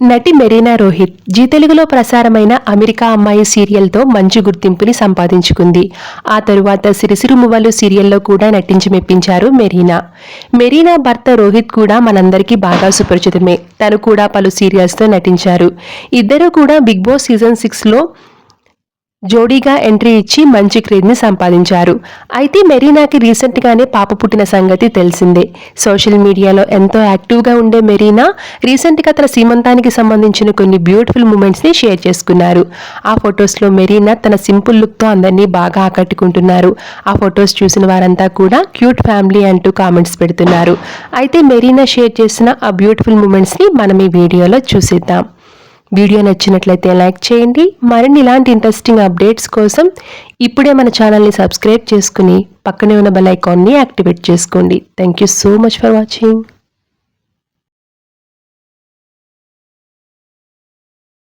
నటి మెరీనా రోహిత్ జీ తెలుగులో ప్రసారమైన అమెరికా అమ్మాయి సీరియల్తో మంచి గుర్తింపుని సంపాదించుకుంది. ఆ తరువాత సిరిసిరుమువ్వలు సీరియల్లో కూడా నటించి మెప్పించారు మెరీనా. మెరీనా భర్త రోహిత్ కూడా మనందరికీ బాగా సుపరిచితమే తను కూడా పలు సీరియల్స్తో నటించారు. ఇద్దరు కూడా బిగ్ బాస్ సీజన్ సిక్స్లో జోడీగా ఎంట్రీ ఇచ్చి మంచి క్రేజ్ని సంపాదించారు. అయితే మెరీనాకి రీసెంట్గానే పాప పుట్టిన సంగతి తెలిసిందే. సోషల్ మీడియాలో ఎంతో యాక్టివ్గా ఉండే మెరీనా రీసెంట్గా తన సీమంతానికి సంబంధించిన కొన్ని బ్యూటిఫుల్ మూమెంట్స్ని షేర్ చేసుకున్నారు. ఆ ఫొటోస్లో మెరీనా తన సింపుల్ లుక్తో అందరినీ బాగా ఆకట్టుకుంటున్నారు. ఆ ఫొటోస్ చూసిన వారంతా కూడా క్యూట్ ఫ్యామిలీ అంటూ కామెంట్స్ పెడుతున్నారు. అయితే మెరీనా షేర్ చేసిన ఆ బ్యూటిఫుల్ మూమెంట్స్ని మనం ఈ వీడియోలో చూసిద్దాం. వీడియో నచ్చినట్లయితే లైక్ చేయండి. మరిన్ని ఇలాంటి ఇంట్రెస్టింగ్ అప్డేట్స్ కోసం ఇప్పుడే మన ఛానల్ని సబ్స్క్రైబ్ చేసుకుని పక్కనే ఉన్న బెల్ ఐకాన్ని యాక్టివేట్ చేసుకోండి. Thank you so much for watching